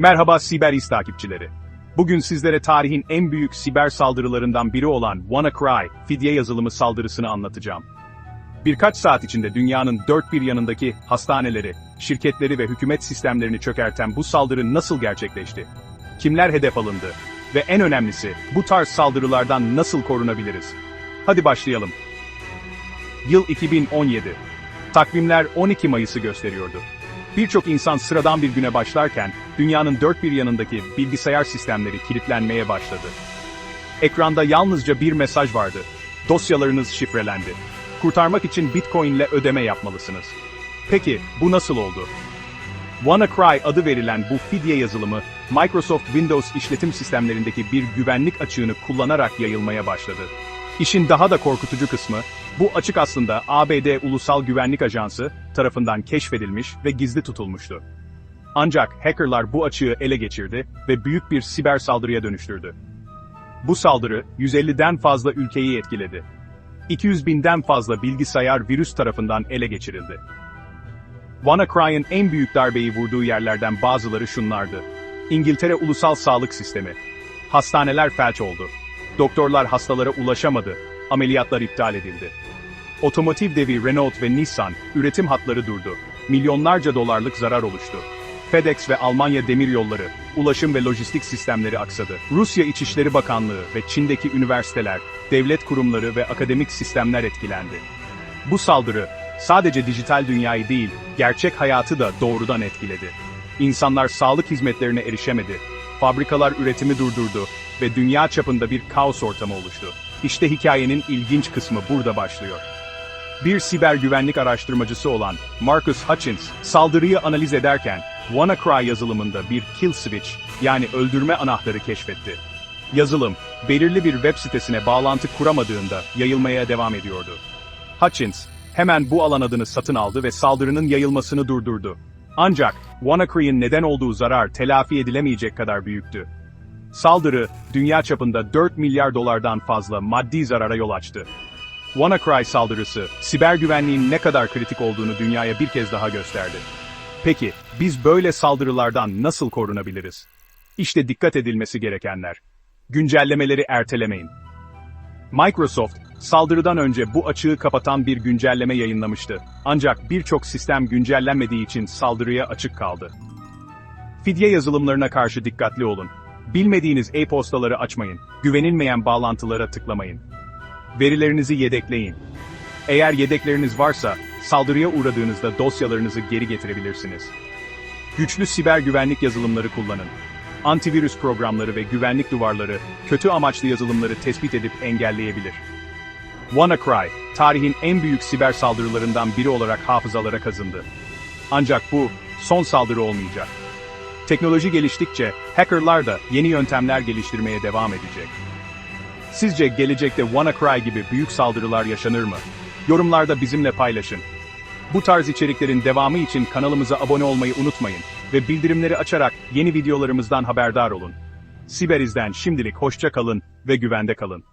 Merhaba Siberis takipçileri. Bugün sizlere tarihin en büyük siber saldırılarından biri olan WannaCry, fidye yazılımı saldırısını anlatacağım. Birkaç saat içinde dünyanın dört bir yanındaki hastaneleri, şirketleri ve hükümet sistemlerini çökerten bu saldırı nasıl gerçekleşti? Kimler hedef alındı? Ve en önemlisi, bu tarz saldırılardan nasıl korunabiliriz? Hadi başlayalım. Yıl 2017. Takvimler 12 Mayıs'ı gösteriyordu. Birçok insan sıradan bir güne başlarken, dünyanın dört bir yanındaki bilgisayar sistemleri kilitlenmeye başladı. Ekranda yalnızca bir mesaj vardı. Dosyalarınız şifrelendi. Kurtarmak için Bitcoin ile ödeme yapmalısınız. Peki, bu nasıl oldu? WannaCry adı verilen bu fidye yazılımı, Microsoft Windows işletim sistemlerindeki bir güvenlik açığını kullanarak yayılmaya başladı. İşin daha da korkutucu kısmı, bu açık aslında ABD Ulusal Güvenlik Ajansı tarafından keşfedilmiş ve gizli tutulmuştu. Ancak hackerlar bu açığı ele geçirdi ve büyük bir siber saldırıya dönüştürdü. Bu saldırı 150'den fazla ülkeyi etkiledi. 200 binden fazla bilgisayar virüs tarafından ele geçirildi. WannaCry'ın en büyük darbeyi vurduğu yerlerden bazıları şunlardı. İngiltere Ulusal Sağlık Sistemi. Hastaneler felç oldu. Doktorlar hastalara ulaşamadı. Ameliyatlar iptal edildi. Otomotiv devi Renault ve Nissan, üretim hatları durdu. Milyonlarca dolarlık zarar oluştu. FedEx ve Almanya demiryolları, ulaşım ve lojistik sistemleri aksadı. Rusya İçişleri Bakanlığı ve Çin'deki üniversiteler, devlet kurumları ve akademik sistemler etkilendi. Bu saldırı, sadece dijital dünyayı değil, gerçek hayatı da doğrudan etkiledi. İnsanlar sağlık hizmetlerine erişemedi, fabrikalar üretimi durdurdu ve dünya çapında bir kaos ortamı oluştu. İşte hikayenin ilginç kısmı burada başlıyor. Bir siber güvenlik araştırmacısı olan Marcus Hutchins, saldırıyı analiz ederken WannaCry yazılımında bir kill switch yani öldürme anahtarı keşfetti. Yazılım, belirli bir web sitesine bağlantı kuramadığında yayılmaya devam ediyordu. Hutchins, hemen bu alan adını satın aldı ve saldırının yayılmasını durdurdu. Ancak, WannaCry'in neden olduğu zarar telafi edilemeyecek kadar büyüktü. Saldırı, dünya çapında 4 milyar dolardan fazla maddi zarara yol açtı. WannaCry saldırısı, siber güvenliğin ne kadar kritik olduğunu dünyaya bir kez daha gösterdi. Peki, biz böyle saldırılardan nasıl korunabiliriz? İşte dikkat edilmesi gerekenler. Güncellemeleri ertelemeyin. Microsoft, saldırıdan önce bu açığı kapatan bir güncelleme yayınlamıştı. Ancak birçok sistem güncellenmediği için saldırıya açık kaldı. Fidye yazılımlarına karşı dikkatli olun. Bilmediğiniz e-postaları açmayın. Güvenilmeyen bağlantılara tıklamayın. Verilerinizi yedekleyin. Eğer yedekleriniz varsa, saldırıya uğradığınızda dosyalarınızı geri getirebilirsiniz. Güçlü siber güvenlik yazılımları kullanın. Antivirüs programları ve güvenlik duvarları, kötü amaçlı yazılımları tespit edip engelleyebilir. WannaCry, tarihin en büyük siber saldırılarından biri olarak hafızalara kazındı. Ancak bu, son saldırı olmayacak. Teknoloji geliştikçe, hackerlar da yeni yöntemler geliştirmeye devam edecek. Sizce gelecekte WannaCry gibi büyük saldırılar yaşanır mı? Yorumlarda bizimle paylaşın. Bu tarz içeriklerin devamı için kanalımıza abone olmayı unutmayın ve bildirimleri açarak yeni videolarımızdan haberdar olun. Siberiz'den şimdilik hoşça kalın ve güvende kalın.